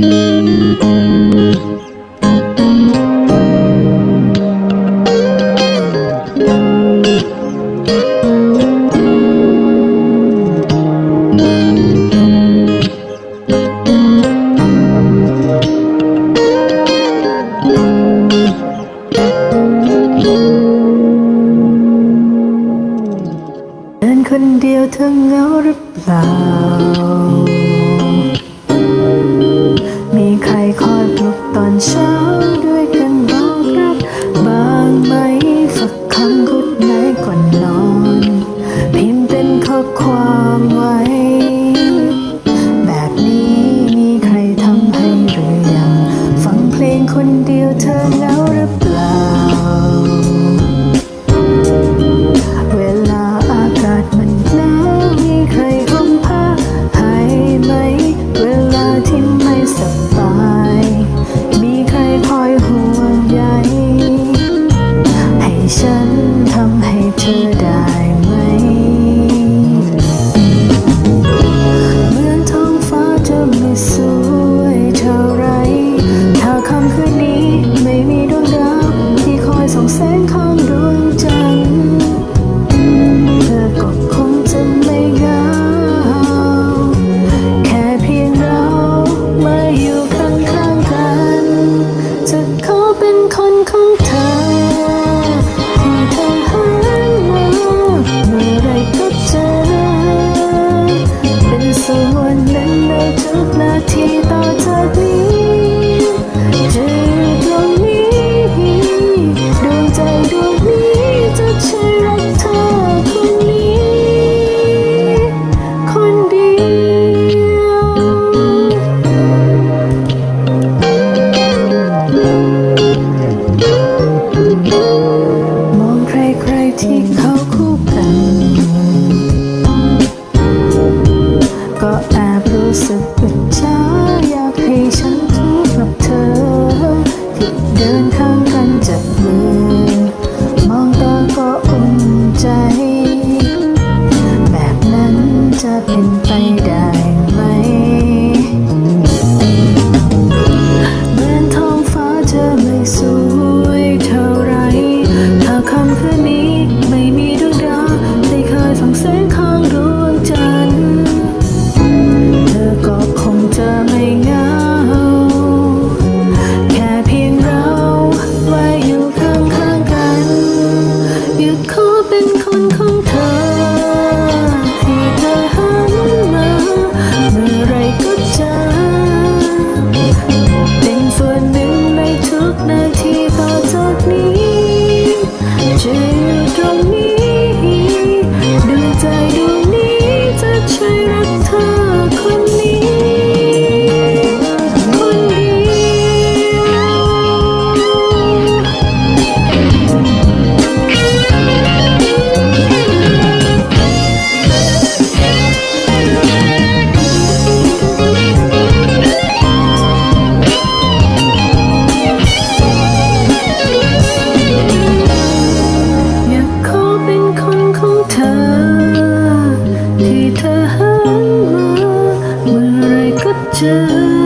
เดินคนเดียวเธอเหงาหรือเปล่า ทุกนาทีต่อจากนี้ ขอเป็นคนของเธอ to